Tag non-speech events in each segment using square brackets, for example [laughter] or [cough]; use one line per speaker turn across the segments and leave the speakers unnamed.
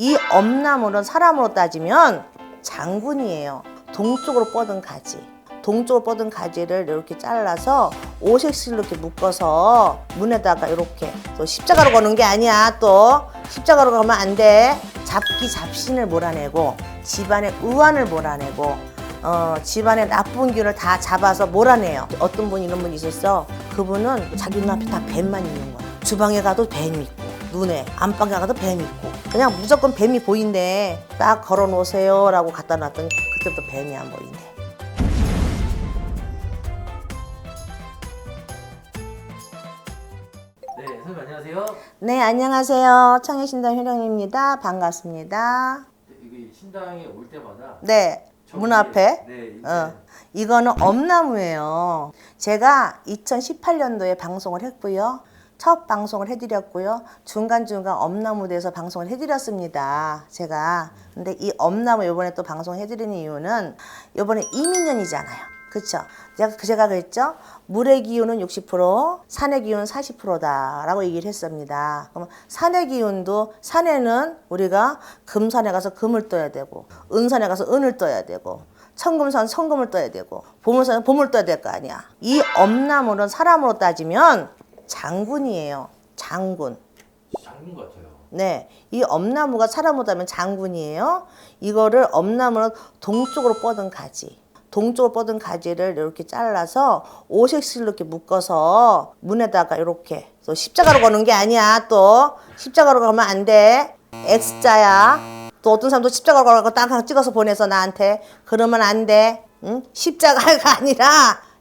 이 엄나무는 사람으로 따지면 장군이에요. 동쪽으로 뻗은 가지. 동쪽으로 뻗은 가지를 이렇게 잘라서 오색실로 이렇게 묶어서 문에다가 이렇게 또 십자가로 거는 게 아니야 또 십자가로 가면 안 돼. 잡기 잡신을 몰아내고 집안의 우환을 몰아내고 어, 집안의 나쁜 기운을 다 잡아서 몰아내요. 어떤 분 이런 분 있었어. 그분은 자기 눈앞에 다 뱀만 있는 거야. 주방에 가도 뱀 있고 눈에 안방에 가도 뱀 있고 그냥 무조건 뱀이 보인대. 딱 걸어 놓으세요 라고 갖다 놨더니 그때부터 뱀이 안 보인대.
네, 선생님 안녕하세요.
네 안녕하세요. 청해신당 효령입니다. 반갑습니다.
이게 신당에 올 때마다
네. 문
저기-
앞에
네, 이렇게
어. 이거는 엄나무예요. 제가 2018년도에 방송을 했고요. 첫 방송을 해드렸고요. 중간중간 엄나무대에서 방송을 해드렸습니다. 제가. 근데 이 엄나무 이번에 또 방송해드리는 이유는 이번에 이민년이잖아요. 그쵸? 제가, 제가 그랬죠? 물의 기운은 60%, 산의 기운은 40%다라고 얘기를 했습니다. 그럼 산의 기운도, 산에는 우리가 금산에 가서 금을 떠야 되고, 은산에 가서 은을 떠야 되고, 청금산 청금을 떠야 되고 보물산은 보물 떠야 될 거 아니야. 이 엄나무는 사람으로 따지면 장군이에요. 장군.
장군 같아요.
네, 이 엄나무가 사람으로 따면 장군이에요. 이거를 엄나무는 동쪽으로 뻗은 가지. 동쪽으로 뻗은 가지를 이렇게 잘라서 오색실로 이렇게 묶어서 문에다가 이렇게 또 십자가로 거는 게 아니야 또 십자가로 가면 안 돼. X자야. 또 어떤 사람도 십자가로 걸고 딱 찍어서 보내서 나한테 그러면 안 돼. 응? 십자가가 [laughs] 아니라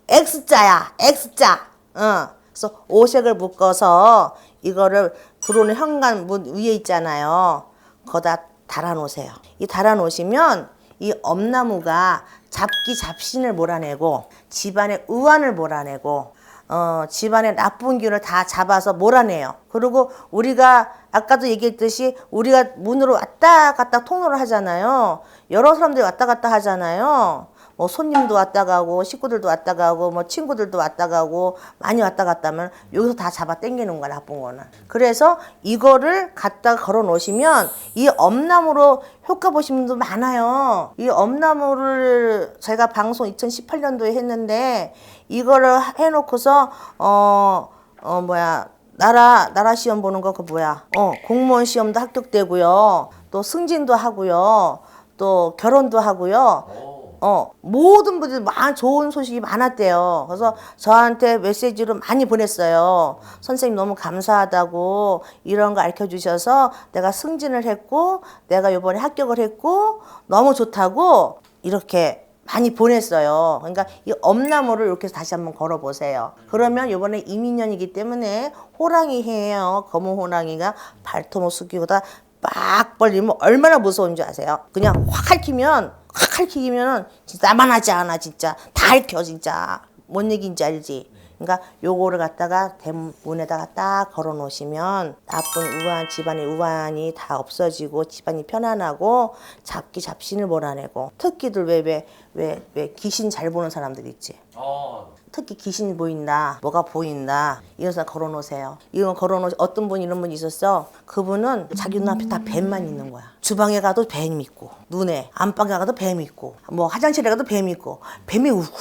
X자야. X자. 어. 그래서 오색을 묶어서 이거를 들어오는 현관문 위에 있잖아요. 거다 달아 놓으세요. 이 달아 놓으시면 이 엄나무가 잡기 잡신을 몰아내고 집안의 우환을 몰아내고 어, 집안의 나쁜 기운을 다 잡아서 몰아내요. 그리고 우리가 아까도 얘기했듯이 우리가 문으로 왔다 갔다 통로를 하잖아요. 여러 사람들이 왔다 갔다 하잖아요. 뭐 손님도 왔다 가고 식구들도 왔다 가고 뭐 친구들도 왔다 가고 많이 왔다 갔다 하면 여기서 다 잡아 당기는 거야 나쁜 거는. 그래서 이거를 갖다 걸어 놓으시면 이 엄나무로 효과 보신 분도 많아요. 이 엄나무를 저희가 방송 2018년도에 했는데 이거를 해놓고서 어 어 뭐야 나라 나라 시험 보는 거 그 뭐야? 어 공무원 시험도 합격되고요. 또 승진도 하고요. 또 결혼도 하고요.
오.
어, 모든 분들이 많은 좋은 소식이 많았대요. 그래서 저한테 메시지로 많이 보냈어요. 선생님 너무 감사하다고 이런 거 알려 주셔서 내가 승진을 했고 내가 이번에 합격을 했고 너무 좋다고 이렇게 많이 보냈어요. 그러니까 이 엄나무를 이렇게 다시 한번 걸어 보세요. 그러면 이번에 이민년이기 때문에 호랑이 해요. 검은 호랑이가 발톱을 숙이고다 빡 벌리면 얼마나 무서운 줄 아세요? 그냥 확 핥히면 확 핥히면은 진짜 나만하지 않아 진짜 다 핥혀 진짜 뭔 얘기인지 알지? 그러니까 요거를 갖다가 대문에다가 딱 걸어 놓으시면 나쁜 우한 집안의 우한이 다 없어지고 집안이 편안하고 잡기 잡신을 몰아내고 특기들 왜 왜 왜 왜 귀신 잘 보는 사람들 있지?
어.
특히 귀신 보인다, 뭐가 보인다, 이것을 걸어 놓으세요. 이거 걸어 놓으 어떤 분 이런 분 있었어. 그분은 자기 눈앞에 다 뱀만 있는 거야. 주방에 가도 뱀 있고, 눈에, 안방에 가도 뱀 있고, 뭐 화장실에 가도 뱀 있고, 뱀이 우막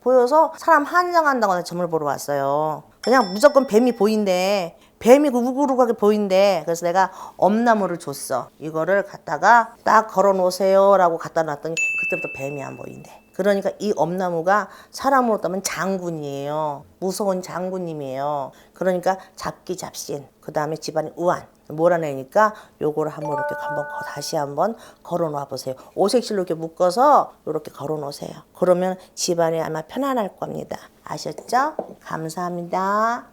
보여서 사람 환장한다고 나 점을 보러 왔어요. 그냥 무조건 뱀이 보인대. 뱀이 우글우글하게 보인대. 그래서 내가 엄나무를 줬어. 이거를 갖다가 딱 걸어 놓으세요 라고 갖다 놨더니 그때부터 뱀이 안 보인대. 그러니까 이 엄나무가 사람으로 따면 장군이에요. 무서운 장군님이에요. 그러니까 잡기 잡신. 그 다음에 집안의 우환. 몰아내니까 요거를 한번 이렇게 한번 거- 다시 한번 걸어 놓아 보세요. 오색실로 이렇게 묶어서 이렇게 걸어 놓으세요. 그러면 집안이 아마 편안할 겁니다. 아셨죠? 감사합니다.